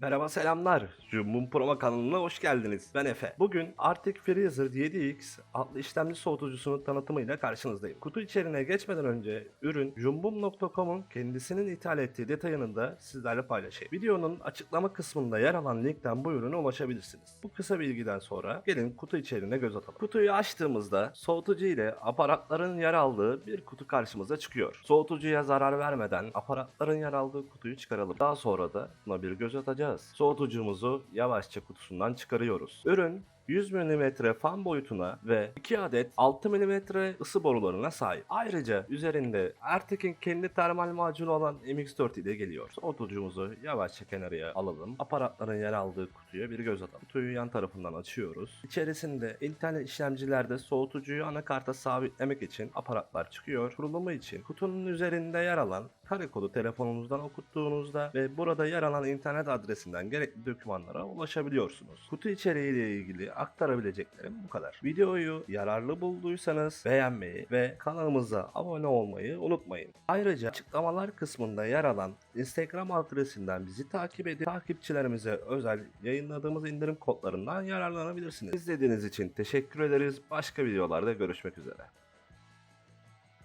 Merhaba selamlar. Jumbum Proma kanalına hoş geldiniz. Ben Efe. Bugün Arctic Freezer 7X adlı işlemci soğutucusunun tanıtımıyla karşınızdayım. Kutu içeriğine geçmeden önce ürün jumbum.com'un kendisinin ithal ettiği detayını da sizlerle paylaşayım. Videonun açıklama kısmında yer alan linkten bu ürüne ulaşabilirsiniz. Bu kısa bilgiden sonra gelin kutu içeriğine göz atalım. Kutuyu açtığımızda soğutucu ile aparatların yer aldığı bir kutu karşımıza çıkıyor. Soğutucuya zarar vermeden aparatların yer aldığı kutuyu çıkaralım. Daha sonra da buna bir göz atacağız. Soğutucumuzu yavaşça kutusundan çıkarıyoruz. Ürün 100 mm fan boyutuna ve 2 adet 6 mm ısı borularına sahip. Ayrıca üzerinde Ertek'in kendi termal macunu olan MX4 ile geliyor. Soğutucumuzu yavaşça kenarıya alalım. Aparatların yer aldığı kutuya bir göz atalım. Kutuyu yan tarafından açıyoruz. İçerisinde internet işlemcilerde soğutucuyu anakarta sabitlemek için aparatlar çıkıyor. Kurulumu için kutunun üzerinde yer alan kare kodu telefonunuzdan okuttuğunuzda ve burada yer alan internet adresinden gerekli dokümanlara ulaşabiliyorsunuz. Kutu içeriği ile ilgili aktarabileceklerim bu kadar. Videoyu yararlı bulduysanız beğenmeyi ve kanalımıza abone olmayı unutmayın. Ayrıca açıklamalar kısmında yer alan Instagram adresinden bizi takip edip takipçilerimize özel yayınladığımız indirim kodlarından yararlanabilirsiniz. İzlediğiniz için teşekkür ederiz. Başka videolarda görüşmek üzere.